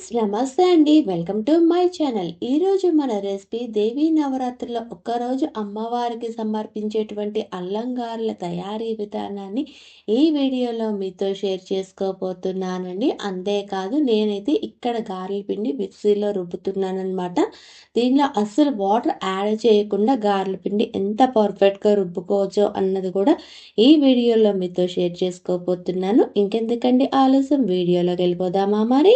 Friends నమస్తే అండి. Welcome to my channel. ఈరోజు మన రెసిపీ దేవీ నవరాత్రిలో ఒక్కరోజు అమ్మవారికి సమర్పించేటువంటి అల్లంగారుల తయారీ విధానాన్ని ఈ వీడియోలో మీతో షేర్ చేసుకోబోతున్నానండి. అంతేకాదు నేనైతే ఇక్కడ గారెల పిండి మిక్సీలో రుబ్బుతున్నానమాట దీనిలో అస్సలు వాటర్ యాడ్ చేయకుండా గారెల పిండి ఎంత పర్ఫెక్ట్గా రుబ్బుకోవచ్చో అన్నది కూడా ఈ వీడియోలో మీతో షేర్ చేసుకోబోతున్నాను. ఇంకెందుకండి ఆలస్యం? వీడియోలోకి వెళ్ళిపోదామా మరి?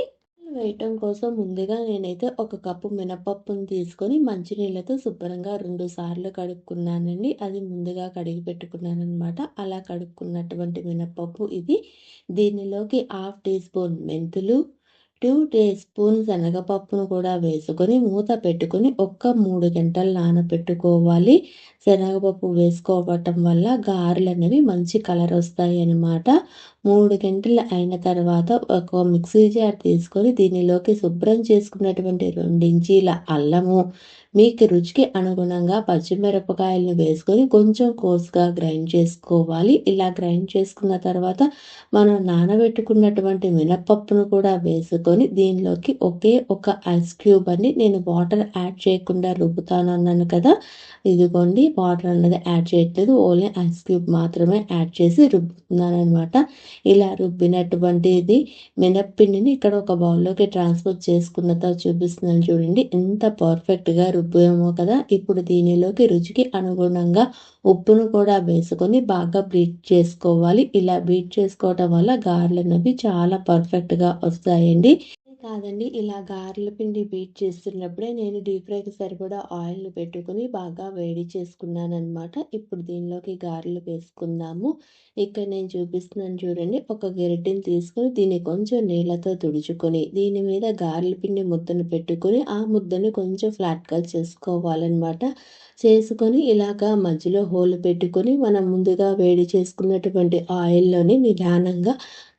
వేయటం కోసం ముందుగా నేనైతే ఒక కప్పు మినపప్పును తీసుకొని మంచినీళ్ళతో శుభ్రంగా రెండు సార్లు కడుక్కున్నానండి. అది ముందుగా కడిగి పెట్టుకున్నాను అనమాట అలా కడుక్కున్నటువంటి మినపప్పు ఇది. దీనిలోకి హాఫ్ టీ స్పూన్ మెంతులు టూ టీ స్పూన్ శనగపప్పును కూడా వేసుకొని మూత పెట్టుకొని ఒక్క మూడు గంటలు నానబెట్టుకోవాలి శనగపప్పు వేసుకోవటం వల్ల గారెలు అనేవి మంచి కలర్ వస్తాయి అన్నమాట. మూడు గంటలు అయిన తర్వాత ఒక మిక్సీ జార్ తీసుకొని దీనిలోకి శుభ్రం చేసుకున్నటువంటి రెండించీల అల్లము. మీకు రుచికి అనుగుణంగా పచ్చిమిరపకాయలను వేసుకొని కొంచెం కోసుగా గ్రైండ్ చేసుకోవాలి. ఇలా గ్రైండ్ చేసుకున్న తర్వాత మనం నానబెట్టుకున్నటువంటి మినపప్పును కూడా వేసుకొని దీనిలోకి ఒకే ఒక ఐస్ క్యూబ్ అని నేను వాటర్ యాడ్ చేయకుండా రుబ్బుతాను అన్నాను కదా. ఇదిగోండి వాటర్ అన్నది యాడ్ చేయట్లేదు. ఓన్లీ ఐస్ క్యూబ్ మాత్రమే యాడ్ చేసి రుబ్బుతున్నాను అనమాట ఇలా రుబ్బినటువంటిది మినప్పిండిని ఇక్కడ ఒక బౌల్లోకి ట్రాన్స్ఫర్ చేసుకున్న తర్వాత చూపిస్తున్నాను చూడండి. ఎంత పర్ఫెక్ట్గా రుబ్బేమో కదా. ఇప్పుడు దీనిలోకి రుచికి అనుగుణంగా ఉప్పును కూడా వేసుకొని బాగా బీట్ చేసుకోవాలి. ఇలా బీట్ చేసుకోవటం వల్ల గారెలు అనేవి చాలా పర్ఫెక్ట్గా వస్తాయండి. కాదండి. ఇలా గారెల పిండి బీట్ చేస్తున్నప్పుడే నేను డీప్ ఫ్రైకి సరిపడా ఆయిల్ని పెట్టుకుని బాగా వేడి చేసుకున్నాను అనమాట ఇప్పుడు దీనిలోకి గారెలు వేసుకుందాము. ఇక్కడ నేను చూపిస్తున్నాను చూడండి. ఒక గెరటిని తీసుకొని దీన్ని కొంచెం నీళ్ళతో తుడుచుకొని దీని మీద గారెల పిండి ముద్దను పెట్టుకొని ఆ ముద్దను కొంచెం ఫ్లాట్గా చేసుకోవాలన్నమాట. చేసుకొని ఇలాగా మధ్యలో హోల్ పెట్టుకొని మనం ముందుగా వేడి చేసుకున్నటువంటి ఆయిల్లోని నిదానంగా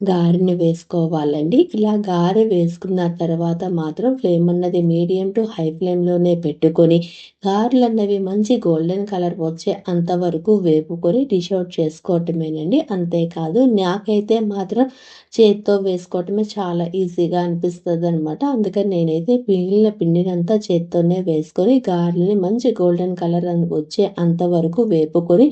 గారెని వేసుకోవాలండి. ఇలా గారె వేసుకున్న తర్వాత మాత్రం ఫ్లేమ్ అన్నది మీడియం టు హై ఫ్లేమ్లోనే పెట్టుకొని గారెలు అన్నవి మంచి గోల్డెన్ కలర్ వచ్చే అంతవరకు వేపుకొని డిష్ అవుట్ చేసుకోవటమేనండి. అంతేకాదు నాకైతే మాత్రం చేతితో వేసుకోవటమే చాలా ఈజీగా అనిపిస్తుంది అనమాట అందుకని నేనైతే మిగిలిన పిండినంతా చేతితోనే వేసుకొని గారెలని మంచి గోల్డెన్ కలర్ వచ్చే అంతవరకు వేపుకొని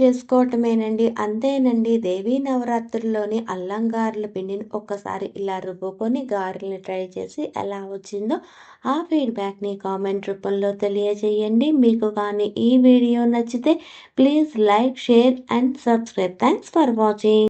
చేసుకోవటమేనండి. అంతేనండి. దేవీ నవరాత్రుల్లోని అల్లం గారెల పిండిని ఒక్కసారి ఇలా రుబ్బుకొని గారెలను ట్రై చేసి ఎలా వచ్చిందో ఆ ఫీడ్బ్యాక్ని కామెంట్ రూపంలో తెలియజేయండి. మీకు కానీ ఈ వీడియో నచ్చితే please like share and subscribe. Thanks for watching.